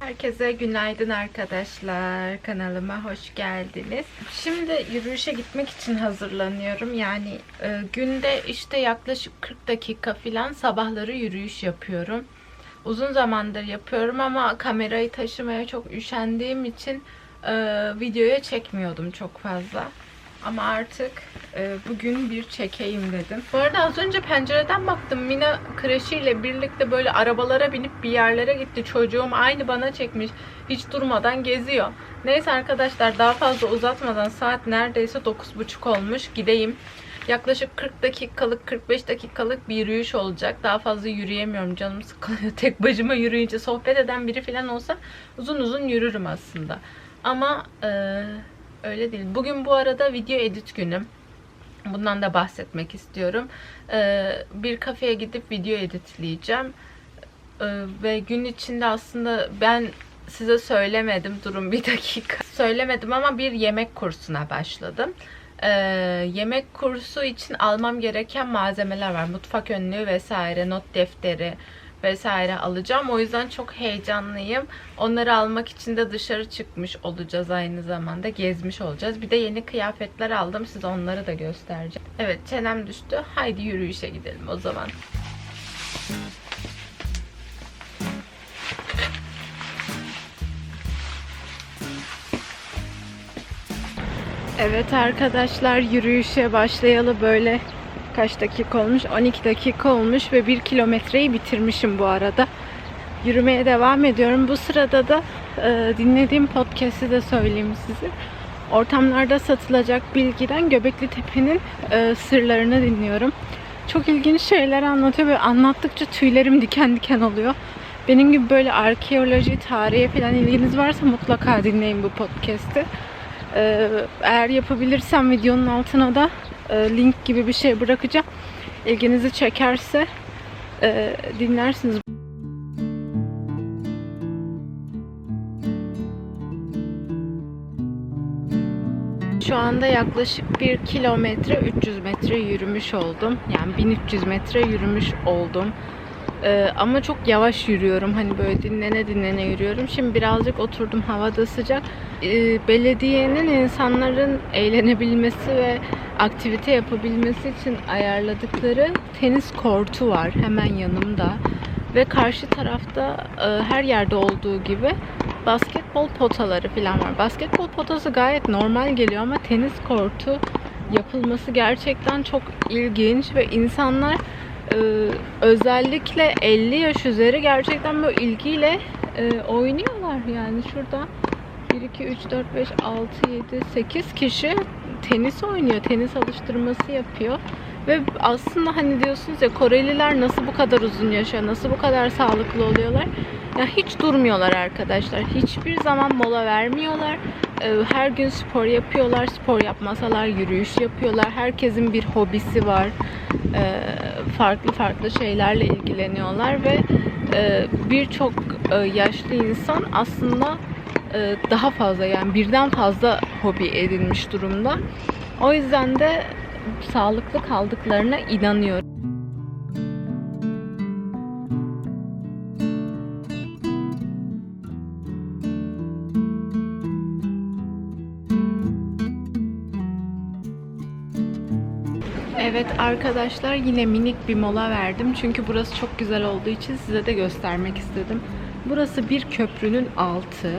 Herkese günaydın arkadaşlar. Kanalıma hoş geldiniz. Şimdi yürüyüşe gitmek için hazırlanıyorum. Yani e, günde işte yaklaşık 40 dakika falan sabahları yürüyüş yapıyorum. Uzun zamandır yapıyorum ama kamerayı taşımaya çok üşendiğim için e, videoya çekmiyordum çok fazla. Ama artık e, bugün bir çekeyim dedim. Bu arada az önce pencereden baktım. Mina kreşiyle birlikte böyle arabalara binip bir yerlere gitti. Çocuğum aynı bana çekmiş. Hiç durmadan geziyor. Neyse arkadaşlar daha fazla uzatmadan saat neredeyse 9.30 olmuş. Gideyim. Yaklaşık 40 dakikalık 45 dakikalık bir yürüyüş olacak. Daha fazla yürüyemiyorum. Canım sıkılıyor. Tek başıma yürüyünce sohbet eden biri falan olsa uzun uzun yürürüm aslında. Ama eee Öyle değil. Bugün bu arada video edit günüm. Bundan da bahsetmek istiyorum. Ee, bir kafeye gidip video editleyeceğim. Ee, ve gün içinde aslında ben size söylemedim. Durun bir dakika. Söylemedim ama bir yemek kursuna başladım. Ee, yemek kursu için almam gereken malzemeler var. Mutfak önlüğü vesaire, not defteri, vesaire alacağım. O yüzden çok heyecanlıyım. Onları almak için de dışarı çıkmış olacağız aynı zamanda. Gezmiş olacağız. Bir de yeni kıyafetler aldım. Size onları da göstereceğim. Evet çenem düştü. Haydi yürüyüşe gidelim o zaman. Evet arkadaşlar yürüyüşe başlayalı böyle kaç dakika olmuş? 12 dakika olmuş ve 1 kilometreyi bitirmişim bu arada. Yürümeye devam ediyorum. Bu sırada da e, dinlediğim podcast'i de söyleyeyim size. Ortamlarda satılacak bilgiden Göbekli Tepe'nin e, sırlarını dinliyorum. Çok ilginç şeyler anlatıyor ve anlattıkça tüylerim diken diken oluyor. Benim gibi böyle arkeoloji, tarihe falan ilginiz varsa mutlaka dinleyin bu podcast'i. Ee, eğer yapabilirsem videonun altına da link gibi bir şey bırakacağım. İlginizi çekerse e, dinlersiniz. Şu anda yaklaşık 1 kilometre 300 metre yürümüş oldum. Yani 1300 metre yürümüş oldum. Ee, ama çok yavaş yürüyorum. Hani böyle dinlene dinlene yürüyorum. Şimdi birazcık oturdum. Havada sıcak. Ee, belediyenin insanların eğlenebilmesi ve aktivite yapabilmesi için ayarladıkları tenis kortu var. Hemen yanımda. Ve karşı tarafta e, her yerde olduğu gibi basketbol potaları falan var. Basketbol potası gayet normal geliyor ama tenis kortu yapılması gerçekten çok ilginç ve insanlar e, özellikle 50 yaş üzeri gerçekten böyle ilgiyle e, oynuyorlar yani şurada 1, 2, 3, 4, 5, 6, 7, 8 kişi tenis oynuyor. Tenis alıştırması yapıyor. Ve aslında hani diyorsunuz ya Koreliler nasıl bu kadar uzun yaşıyor, nasıl bu kadar sağlıklı oluyorlar? Ya hiç durmuyorlar arkadaşlar. Hiçbir zaman mola vermiyorlar. Ee, Her gün spor yapıyorlar. Spor yapmasalar yürüyüş yapıyorlar. Herkesin bir hobisi var. Ee, Farklı farklı şeylerle ilgileniyorlar ve e, birçok e, yaşlı insan aslında daha fazla yani birden fazla hobi edinmiş durumda. O yüzden de sağlıklı kaldıklarına inanıyorum. Evet arkadaşlar yine minik bir mola verdim. Çünkü burası çok güzel olduğu için size de göstermek istedim. Burası bir köprünün altı.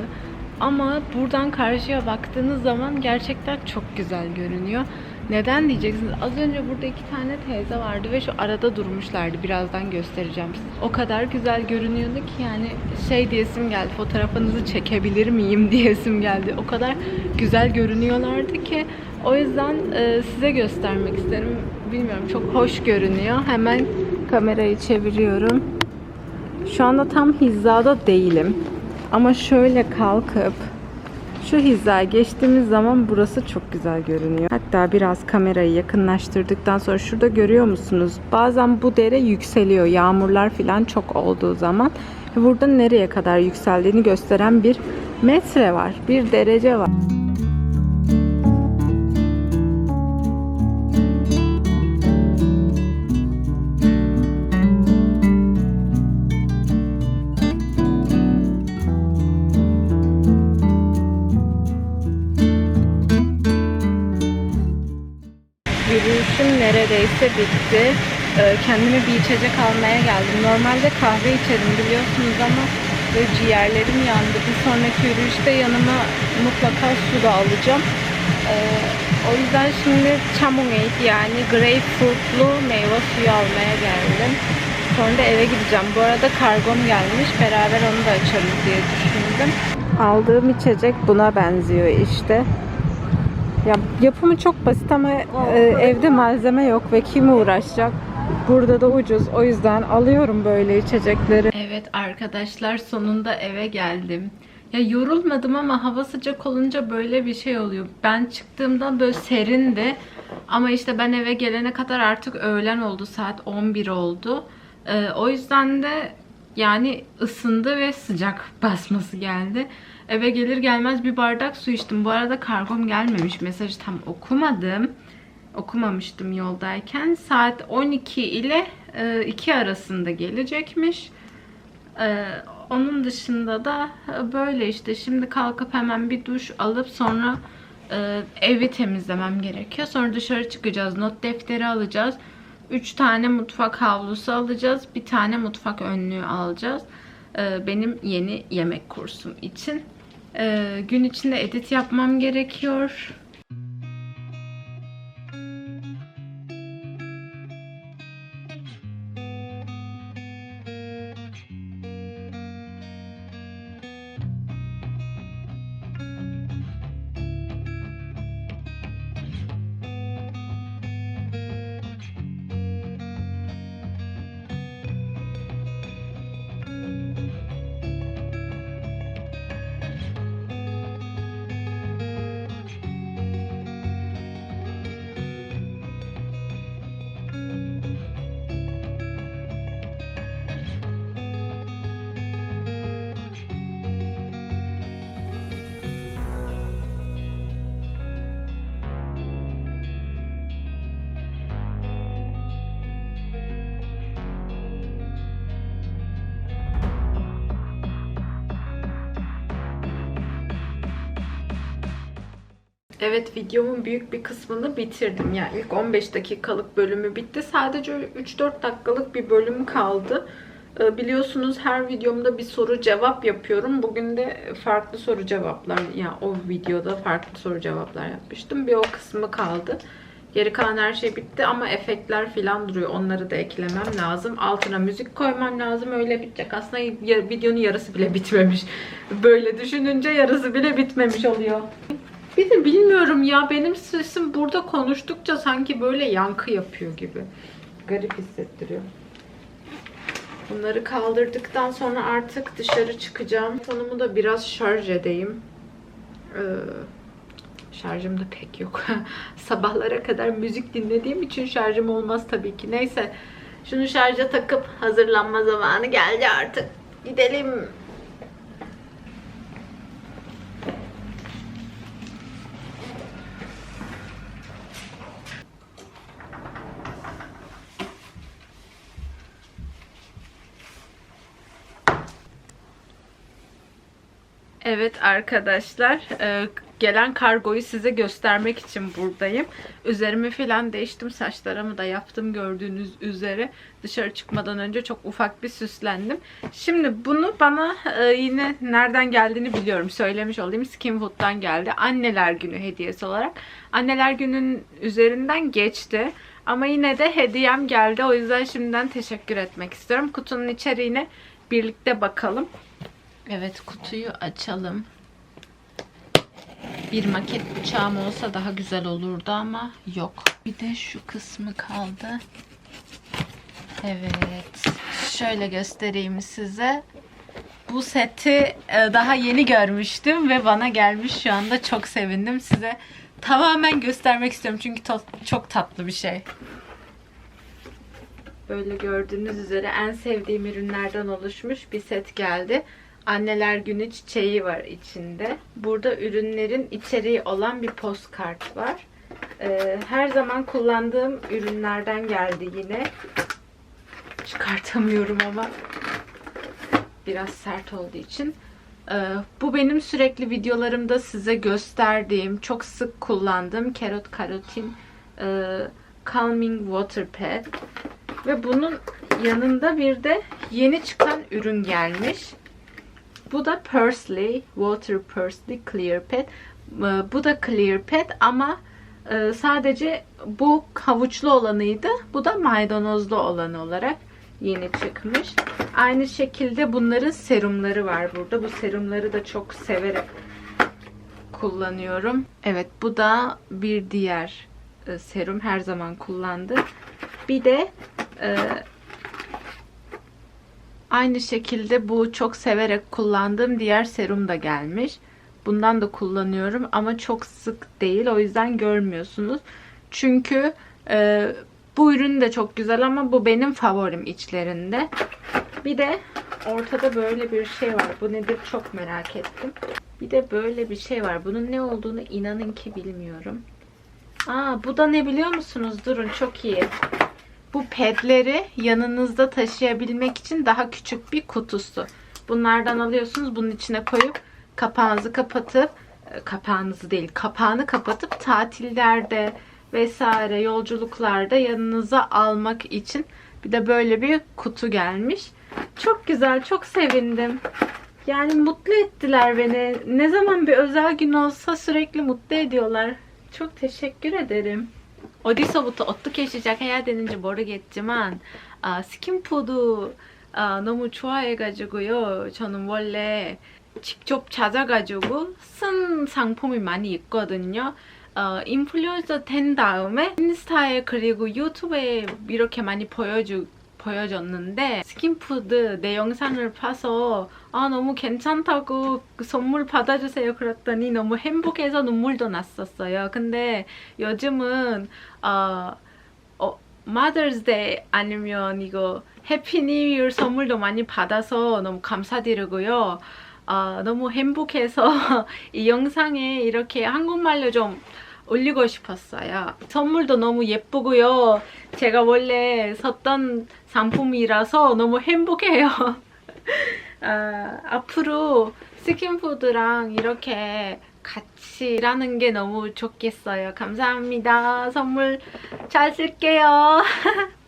Ama buradan karşıya baktığınız zaman gerçekten çok güzel görünüyor. Neden diyeceksiniz? Az önce burada iki tane teyze vardı ve şu arada durmuşlardı. Birazdan göstereceğim. O kadar güzel görünüyordu ki yani şey diyesim geldi. Fotoğrafınızı çekebilir miyim diyesim geldi. O kadar güzel görünüyorlardı ki o yüzden e, size göstermek isterim. Bilmiyorum çok hoş görünüyor. Hemen kamerayı çeviriyorum. Şu anda tam hizada değilim. Ama şöyle kalkıp şu hizaya geçtiğimiz zaman burası çok güzel görünüyor. Hatta biraz kamerayı yakınlaştırdıktan sonra şurada görüyor musunuz? Bazen bu dere yükseliyor. Yağmurlar falan çok olduğu zaman. Burada nereye kadar yükseldiğini gösteren bir metre var. Bir derece var. Neredeyse bitti. Ee, kendime bir içecek almaya geldim. Normalde kahve içerim biliyorsunuz ama böyle ciğerlerim yandı. Bir sonraki yürüyüşte yanıma mutlaka su da alacağım. Ee, o yüzden şimdi Chamonade yani greyfurtlu meyve suyu almaya geldim. Sonra da eve gideceğim. Bu arada kargom gelmiş. Beraber onu da açarız diye düşündüm. Aldığım içecek buna benziyor işte. Ya yapımı çok basit ama e, evde malzeme yok ve kim uğraşacak? Burada da ucuz. O yüzden alıyorum böyle içecekleri. Evet arkadaşlar sonunda eve geldim. Ya yorulmadım ama hava sıcak olunca böyle bir şey oluyor. Ben çıktığımda böyle serindi. Ama işte ben eve gelene kadar artık öğlen oldu. Saat 11 oldu. Ee, o yüzden de yani ısındı ve sıcak basması geldi. Eve gelir gelmez bir bardak su içtim. Bu arada kargom gelmemiş. Mesajı tam okumadım. Okumamıştım yoldayken. Saat 12 ile e, 2 arasında gelecekmiş. Ee, onun dışında da e, böyle işte şimdi kalkıp hemen bir duş alıp sonra e, evi temizlemem gerekiyor. Sonra dışarı çıkacağız. Not defteri alacağız. 3 tane mutfak havlusu alacağız. Bir tane mutfak önlüğü alacağız. Benim yeni yemek kursum için. Ee, gün içinde edit yapmam gerekiyor. Evet videomun büyük bir kısmını bitirdim. Yani ilk 15 dakikalık bölümü bitti. Sadece 3-4 dakikalık bir bölüm kaldı. Ee, Biliyorsunuz her videomda bir soru cevap yapıyorum. Bugün de farklı soru cevaplar, yani o videoda farklı soru cevaplar yapmıştım. Bir o kısmı kaldı. Geri kalan her şey bitti ama efektler falan duruyor. Onları da eklemem lazım. Altına müzik koymam lazım. Öyle bitecek. Aslında ya- videonun yarısı bile bitmemiş. Böyle düşününce yarısı bile bitmemiş oluyor. Bir de bilmiyorum ya benim sesim burada konuştukça sanki böyle yankı yapıyor gibi. Garip hissettiriyor. Bunları kaldırdıktan sonra artık dışarı çıkacağım. Telefonumu da biraz şarj edeyim. Ee, şarjım da pek yok. Sabahlara kadar müzik dinlediğim için şarjım olmaz tabii ki. Neyse şunu şarja takıp hazırlanma zamanı geldi artık. Gidelim. Evet arkadaşlar, e, gelen kargoyu size göstermek için buradayım. Üzerimi falan değiştim, saçlarımı da yaptım gördüğünüz üzere. Dışarı çıkmadan önce çok ufak bir süslendim. Şimdi bunu bana e, yine nereden geldiğini biliyorum. Söylemiş olayım. Skinfood'dan geldi. Anneler günü hediyesi olarak. Anneler günün üzerinden geçti. Ama yine de hediyem geldi. O yüzden şimdiden teşekkür etmek istiyorum. Kutunun içeriğine birlikte bakalım. Evet kutuyu açalım. Bir maket bıçağım olsa daha güzel olurdu ama yok. Bir de şu kısmı kaldı. Evet. Şöyle göstereyim size. Bu seti e, daha yeni görmüştüm ve bana gelmiş şu anda çok sevindim. Size tamamen göstermek istiyorum çünkü çok tatlı bir şey. Böyle gördüğünüz üzere en sevdiğim ürünlerden oluşmuş bir set geldi. Anneler Günü çiçeği var içinde. Burada ürünlerin içeriği olan bir postkart var. Ee, her zaman kullandığım ürünlerden geldi yine. Çıkartamıyorum ama biraz sert olduğu için. Ee, bu benim sürekli videolarımda size gösterdiğim, çok sık kullandığım kerot karotin e, Calming Water Pad. Ve bunun yanında bir de yeni çıkan ürün gelmiş. Bu da Pursley Water Pursley Clear Pad. Ee, Bu da Clear Pad ama e, sadece bu havuçlu olanıydı. Bu da maydanozlu olanı olarak yeni çıkmış. Aynı şekilde bunların serumları var burada. Bu serumları da çok severek kullanıyorum. Evet bu da bir diğer e, serum her zaman kullandı. Bir de e, aynı şekilde bu çok severek kullandığım diğer serum da gelmiş. Bundan da kullanıyorum ama çok sık değil. O yüzden görmüyorsunuz. Çünkü e, bu ürün de çok güzel ama bu benim favorim içlerinde. Bir de ortada böyle bir şey var. Bu nedir çok merak ettim. Bir de böyle bir şey var. Bunun ne olduğunu inanın ki bilmiyorum. Aa bu da ne biliyor musunuz? Durun çok iyi. Bu pedleri yanınızda taşıyabilmek için daha küçük bir kutusu. Bunlardan alıyorsunuz. Bunun içine koyup kapağınızı kapatıp e, kapağınızı değil kapağını kapatıp tatillerde vesaire yolculuklarda yanınıza almak için bir de böyle bir kutu gelmiş. Çok güzel, çok sevindim. Yani mutlu ettiler beni. Ne zaman bir özel gün olsa sürekli mutlu ediyorlar. Çok teşekkür ederim. 어디서부터 어떻게 시작해야 되는지 모르겠지만 아, 스킨푸드 아, 너무 좋아해가지고요. 저는 원래 직접 찾아가지고 쓴 상품이 많이 있거든요. 어, 인플루언서 된 다음에 인스타에 그리고 유튜브에 이렇게 많이 보여주, 보여줬는데 스킨푸드 내 영상을 봐서 아 너무 괜찮다고 그 선물 받아주세요 그랬더니 너무 행복해서 눈물도 났었어요. 근데 요즘은 어, 어 Mother's Day 아니면 이거 해피 뉴 이어 선물도 많이 받아서 너무 감사드리고요. 아, 너무 행복해서 이 영상에 이렇게 한국말로 좀 올리고 싶었어요. 선물도 너무 예쁘고요. 제가 원래 샀던 상품이라서 너무 행복해요. 아, 앞으로 스킨푸드랑 이렇게 같이 일하는 게 너무 좋겠어요. 감사합니다. 선물 잘 쓸게요.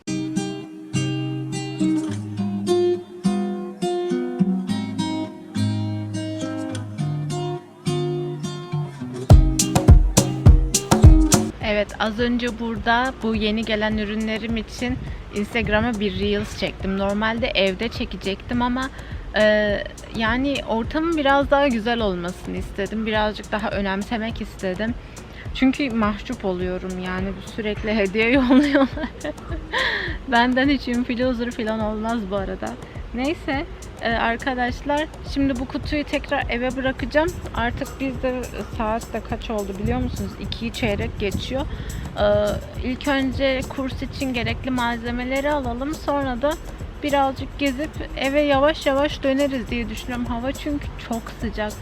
az önce burada bu yeni gelen ürünlerim için Instagram'a bir Reels çektim. Normalde evde çekecektim ama e, yani ortamın biraz daha güzel olmasını istedim. Birazcık daha önemsemek istedim. Çünkü mahcup oluyorum yani sürekli hediye yolluyorlar. Benden hiç influencer falan olmaz bu arada. Neyse e, arkadaşlar şimdi bu kutuyu tekrar eve bırakacağım. Artık biz de saat de kaç oldu biliyor musunuz? 2'yi çeyrek geçiyor. E, ilk önce kurs için gerekli malzemeleri alalım. Sonra da birazcık gezip eve yavaş yavaş döneriz diye düşünüyorum. Hava çünkü çok sıcak.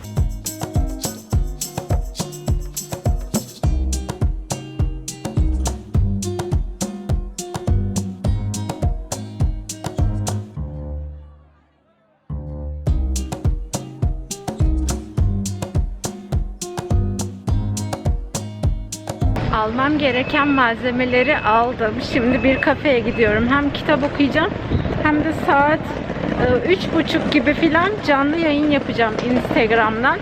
Gereken malzemeleri aldım. Şimdi bir kafeye gidiyorum. Hem kitap okuyacağım hem de saat e, üç buçuk gibi filan canlı yayın yapacağım Instagram'dan.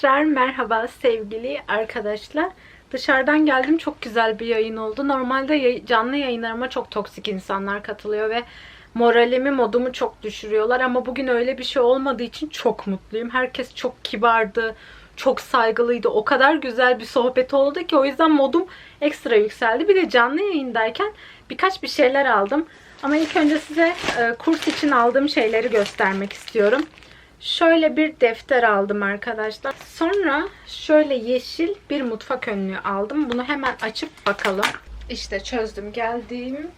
Tekrar merhaba sevgili arkadaşlar. Dışarıdan geldim çok güzel bir yayın oldu. Normalde canlı yayınlarıma çok toksik insanlar katılıyor ve moralimi, modumu çok düşürüyorlar. Ama bugün öyle bir şey olmadığı için çok mutluyum. Herkes çok kibardı, çok saygılıydı. O kadar güzel bir sohbet oldu ki o yüzden modum ekstra yükseldi. Bir de canlı yayındayken birkaç bir şeyler aldım. Ama ilk önce size e, kurs için aldığım şeyleri göstermek istiyorum. Şöyle bir defter aldım arkadaşlar. Sonra şöyle yeşil bir mutfak önlüğü aldım. Bunu hemen açıp bakalım. İşte çözdüm. Geldiğim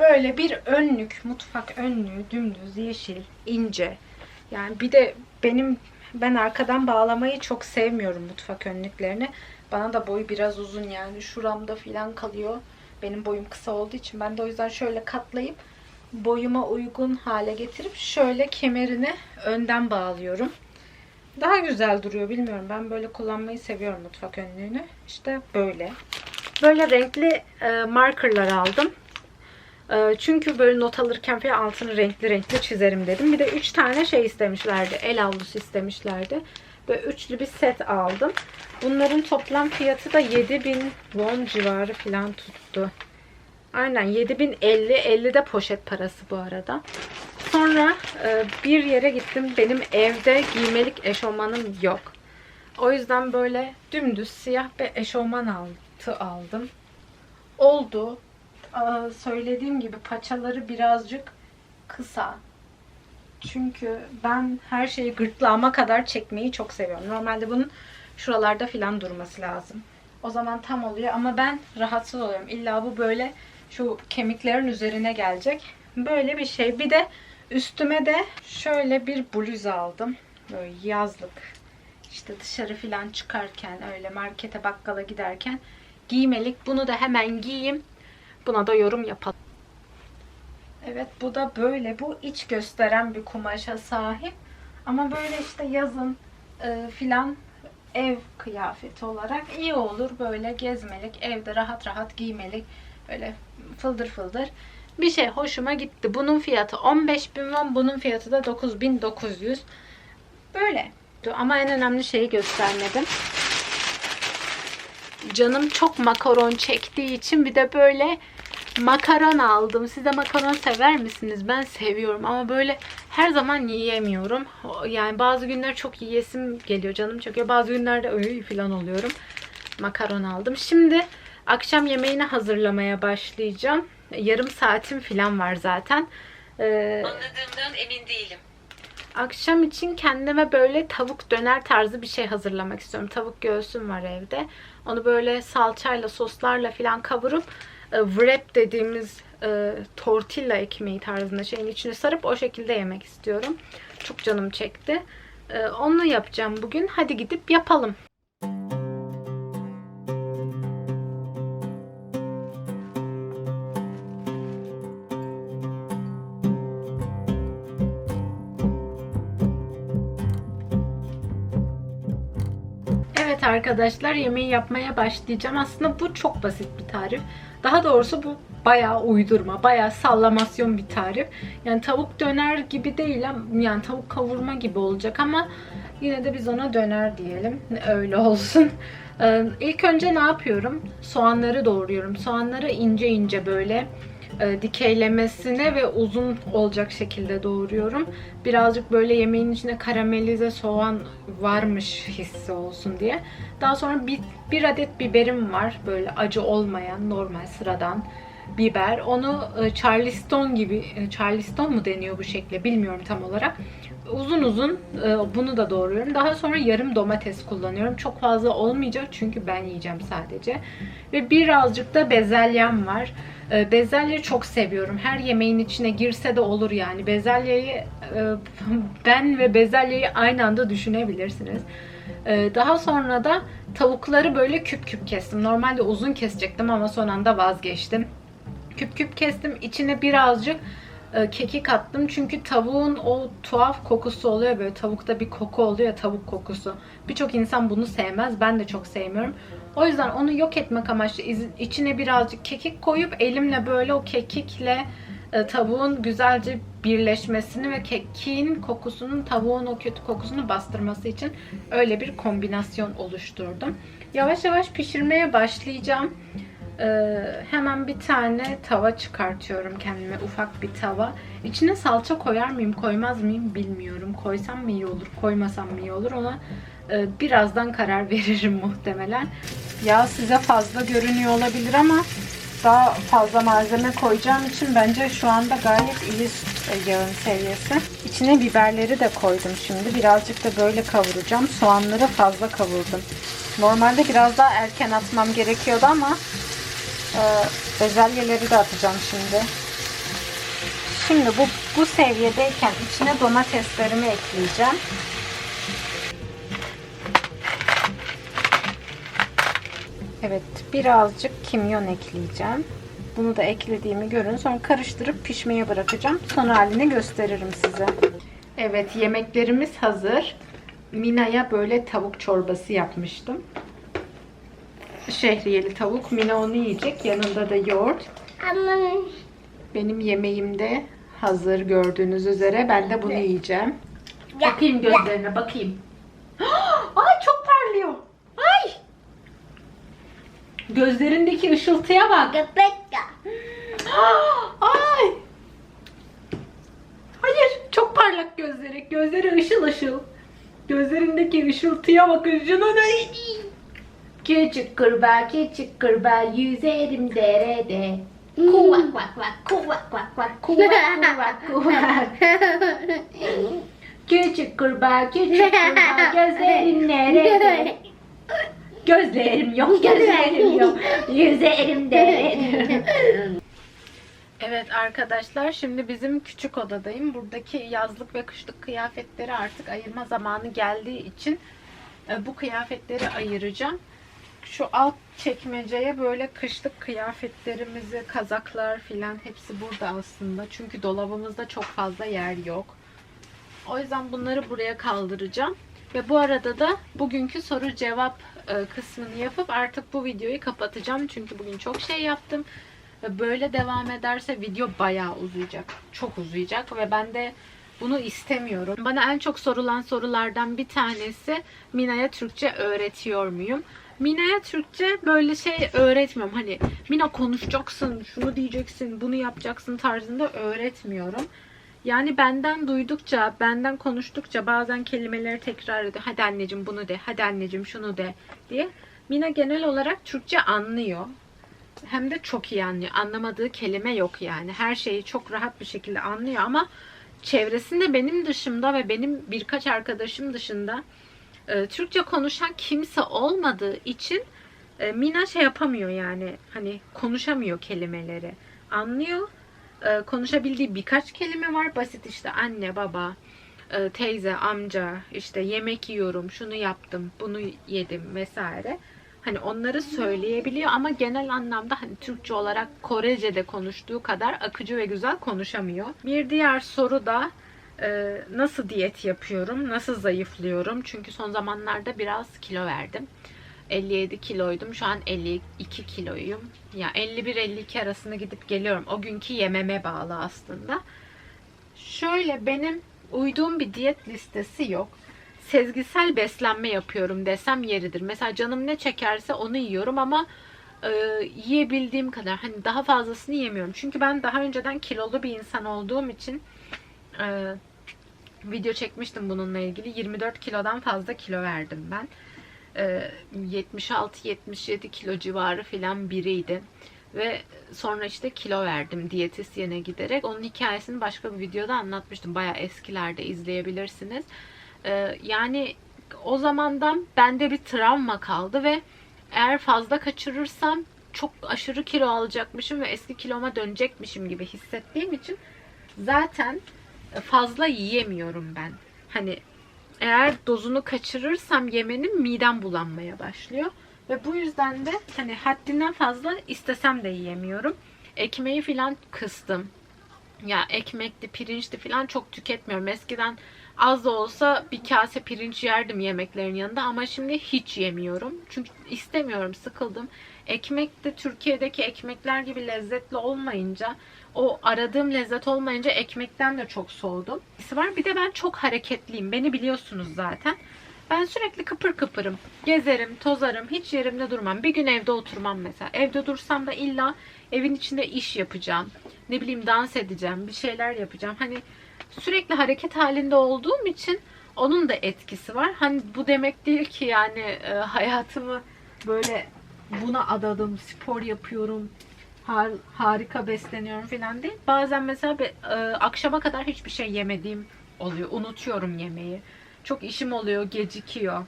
Böyle bir önlük, mutfak önlüğü dümdüz yeşil, ince. Yani bir de benim ben arkadan bağlamayı çok sevmiyorum mutfak önlüklerini. Bana da boyu biraz uzun yani şuramda falan kalıyor. Benim boyum kısa olduğu için ben de o yüzden şöyle katlayıp boyuma uygun hale getirip şöyle kemerini önden bağlıyorum. Daha güzel duruyor bilmiyorum. Ben böyle kullanmayı seviyorum mutfak önlüğünü. İşte böyle. Böyle renkli e, markerlar aldım. E, çünkü böyle not alırken falan altını renkli renkli çizerim dedim. Bir de 3 tane şey istemişlerdi. El avlusu istemişlerdi. Böyle üçlü bir set aldım. Bunların toplam fiyatı da 7000 won civarı falan tuttu. Aynen 7050 50 de poşet parası bu arada. Sonra e, bir yere gittim. Benim evde giymelik eşofmanım yok. O yüzden böyle dümdüz siyah bir eşofman altı aldım. Oldu. Aa, söylediğim gibi paçaları birazcık kısa. Çünkü ben her şeyi gırtlağıma kadar çekmeyi çok seviyorum. Normalde bunun şuralarda filan durması lazım. O zaman tam oluyor ama ben rahatsız oluyorum. İlla bu böyle şu kemiklerin üzerine gelecek. Böyle bir şey. Bir de üstüme de şöyle bir bluz aldım. Böyle yazlık. İşte dışarı filan çıkarken öyle markete bakkala giderken giymelik. Bunu da hemen giyeyim. Buna da yorum yapalım. Evet bu da böyle. Bu iç gösteren bir kumaşa sahip. Ama böyle işte yazın e, filan ev kıyafeti olarak iyi olur. Böyle gezmelik, evde rahat rahat giymelik. Böyle fıldır fıldır bir şey hoşuma gitti. Bunun fiyatı 15 bin won, bunun fiyatı da 9900. Böyle. Ama en önemli şeyi göstermedim. Canım çok makaron çektiği için bir de böyle makaron aldım. Siz de makaron sever misiniz? Ben seviyorum ama böyle her zaman yiyemiyorum. Yani bazı günler çok yiyesim geliyor canım çekiyor. Bazı günlerde öyle falan oluyorum. Makaron aldım. Şimdi akşam yemeğini hazırlamaya başlayacağım. Yarım saatim falan var zaten. Ee, Anladığımdan emin değilim. Akşam için kendime böyle tavuk döner tarzı bir şey hazırlamak istiyorum. Tavuk göğsüm var evde. Onu böyle salçayla, soslarla falan kavurup e, wrap dediğimiz e, tortilla ekmeği tarzında şeyin içine sarıp o şekilde yemek istiyorum. Çok canım çekti. E, onu yapacağım bugün. Hadi gidip yapalım. Arkadaşlar yemeği yapmaya başlayacağım. Aslında bu çok basit bir tarif. Daha doğrusu bu bayağı uydurma, bayağı sallamasyon bir tarif. Yani tavuk döner gibi değil yani tavuk kavurma gibi olacak ama yine de biz ona döner diyelim. Öyle olsun. Ee, ilk önce ne yapıyorum? Soğanları doğruyorum. Soğanları ince ince böyle e, dikeylemesine ve uzun olacak şekilde doğruyorum. Birazcık böyle yemeğin içine karamelize soğan varmış hissi olsun diye. Daha sonra bir, bir adet biberim var. Böyle acı olmayan normal sıradan biber. Onu e, Charleston gibi, e, Charleston mu deniyor bu şekle bilmiyorum tam olarak. Uzun uzun e, bunu da doğruyorum. Daha sonra yarım domates kullanıyorum. Çok fazla olmayacak çünkü ben yiyeceğim sadece. Ve birazcık da bezelyem var. E, Bezelye çok seviyorum. Her yemeğin içine girse de olur yani. Bezelyeyi e, ben ve bezelyeyi aynı anda düşünebilirsiniz. E, Daha sonra da tavukları böyle küp küp kestim. Normalde uzun kesecektim ama son anda vazgeçtim. Küp küp kestim. İçine birazcık e, kekik attım. Çünkü tavuğun o tuhaf kokusu oluyor böyle. Tavukta bir koku oluyor ya, tavuk kokusu. Birçok insan bunu sevmez. Ben de çok sevmiyorum. O yüzden onu yok etmek amaçlı içine birazcık kekik koyup elimle böyle o kekikle e, tavuğun güzelce birleşmesini ve kekiğin kokusunun tavuğun o kötü kokusunu bastırması için öyle bir kombinasyon oluşturdum. Yavaş yavaş pişirmeye başlayacağım. Ee, hemen bir tane tava çıkartıyorum kendime ufak bir tava. İçine salça koyar mıyım koymaz mıyım bilmiyorum. Koysam mı iyi olur koymasam mı iyi olur ona e, birazdan karar veririm muhtemelen. Yağ size fazla görünüyor olabilir ama daha fazla malzeme koyacağım için bence şu anda gayet iyi e, yağın seviyesi. İçine biberleri de koydum şimdi. Birazcık da böyle kavuracağım. Soğanları fazla kavurdum. Normalde biraz daha erken atmam gerekiyordu ama bezelyeleri de atacağım şimdi. Şimdi bu, bu seviyedeyken içine domateslerimi ekleyeceğim. Evet birazcık kimyon ekleyeceğim. Bunu da eklediğimi görün. Sonra karıştırıp pişmeye bırakacağım. Son halini gösteririm size. Evet yemeklerimiz hazır. Mina'ya böyle tavuk çorbası yapmıştım. Şehriyeli tavuk. Mina onu yiyecek. Yanında da yoğurt. Ama Benim yemeğim de hazır gördüğünüz üzere. Ben de bunu yiyeceğim. Ya, Bakayım gözlerine bakayım. Ay çok parlıyor. Ay. Gözlerindeki ışıltıya bak. köpek de. Ay. Hayır çok parlak gözleri. Gözleri ışıl ışıl. Gözlerindeki ışıltıya bakın şunun Küçük kurbağa küçük kurbağa yüzerim derede. Kuvak vak vak kuvak vak vak kuvak kuvak kuvak. Küçük kurbağa küçük kurbağa gözlerin nerede? Gözlerim yok gözlerim yok yüzerim derede. Evet arkadaşlar şimdi bizim küçük odadayım. Buradaki yazlık ve kışlık kıyafetleri artık ayırma zamanı geldiği için e, bu kıyafetleri ayıracağım. Şu alt çekmeceye böyle kışlık kıyafetlerimizi, kazaklar filan hepsi burada aslında. Çünkü dolabımızda çok fazla yer yok. O yüzden bunları buraya kaldıracağım. Ve bu arada da bugünkü soru cevap e, kısmını yapıp artık bu videoyu kapatacağım. Çünkü bugün çok şey yaptım. Ve böyle devam ederse video bayağı uzayacak. Çok uzayacak ve ben de bunu istemiyorum. Bana en çok sorulan sorulardan bir tanesi Mina'ya Türkçe öğretiyor muyum? Mina'ya Türkçe böyle şey öğretmiyorum. Hani Mina konuşacaksın, şunu diyeceksin, bunu yapacaksın tarzında öğretmiyorum. Yani benden duydukça, benden konuştukça bazen kelimeleri tekrar ediyor. Hadi anneciğim bunu de, hadi anneciğim şunu de diye. Mina genel olarak Türkçe anlıyor. Hem de çok iyi anlıyor. Anlamadığı kelime yok yani. Her şeyi çok rahat bir şekilde anlıyor ama çevresinde benim dışımda ve benim birkaç arkadaşım dışında e, Türkçe konuşan kimse olmadığı için e, Mina şey yapamıyor yani. Hani konuşamıyor kelimeleri. Anlıyor. E, konuşabildiği birkaç kelime var. Basit işte anne, baba, teyze, amca, işte yemek yiyorum, şunu yaptım, bunu yedim vesaire. Hani onları söyleyebiliyor ama genel anlamda hani Türkçe olarak Korece'de konuştuğu kadar akıcı ve güzel konuşamıyor. Bir diğer soru da e, nasıl diyet yapıyorum, nasıl zayıflıyorum? Çünkü son zamanlarda biraz kilo verdim. 57 kiloydum. Şu an 52 kiloyum. Ya 51-52 arasında gidip geliyorum. O günkü yememe bağlı aslında. Şöyle benim uyduğum bir diyet listesi yok. Sezgisel beslenme yapıyorum desem yeridir. Mesela canım ne çekerse onu yiyorum ama e, yiyebildiğim kadar hani daha fazlasını yemiyorum. Çünkü ben daha önceden kilolu bir insan olduğum için e, video çekmiştim bununla ilgili. 24 kilodan fazla kilo verdim ben. E, 76-77 kilo civarı filan biriydi. Ve sonra işte kilo verdim diyetisyene giderek. Onun hikayesini başka bir videoda anlatmıştım. Bayağı eskilerde izleyebilirsiniz. Ee, yani o zamandan bende bir travma kaldı ve eğer fazla kaçırırsam çok aşırı kilo alacakmışım ve eski kiloma dönecekmişim gibi hissettiğim için zaten fazla yiyemiyorum ben. Hani eğer dozunu kaçırırsam yemenin midem bulanmaya başlıyor. Ve bu yüzden de hani haddinden fazla istesem de yiyemiyorum. Ekmeği filan kıstım. Ya ekmekli, pirinçli filan çok tüketmiyorum. Eskiden az da olsa bir kase pirinç yerdim yemeklerin yanında ama şimdi hiç yemiyorum. Çünkü istemiyorum, sıkıldım. Ekmek de Türkiye'deki ekmekler gibi lezzetli olmayınca, o aradığım lezzet olmayınca ekmekten de çok soğudum. var. Bir de ben çok hareketliyim. Beni biliyorsunuz zaten. Ben sürekli kıpır kıpırım. Gezerim, tozarım, hiç yerimde durmam. Bir gün evde oturmam mesela. Evde dursam da illa evin içinde iş yapacağım. Ne bileyim dans edeceğim, bir şeyler yapacağım. Hani sürekli hareket halinde olduğum için onun da etkisi var. Hani bu demek değil ki yani e, hayatımı böyle buna adadım, spor yapıyorum, har, harika besleniyorum falan değil. Bazen mesela bir, e, akşama kadar hiçbir şey yemediğim oluyor. Unutuyorum yemeği. Çok işim oluyor, gecikiyor.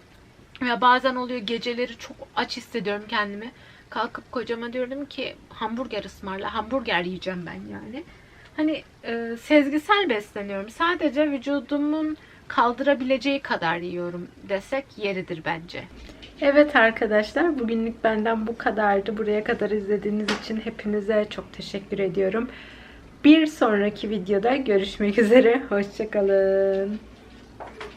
Ya bazen oluyor geceleri çok aç hissediyorum kendimi. Kalkıp kocama diyorum ki hamburger ısmarla. Hamburger yiyeceğim ben yani. hani e, sezgisel besleniyorum. Sadece vücudumun kaldırabileceği kadar yiyorum desek yeridir bence. Evet arkadaşlar bugünlük benden bu kadardı. Buraya kadar izlediğiniz için hepinize çok teşekkür ediyorum. Bir sonraki videoda görüşmek üzere. Hoşçakalın.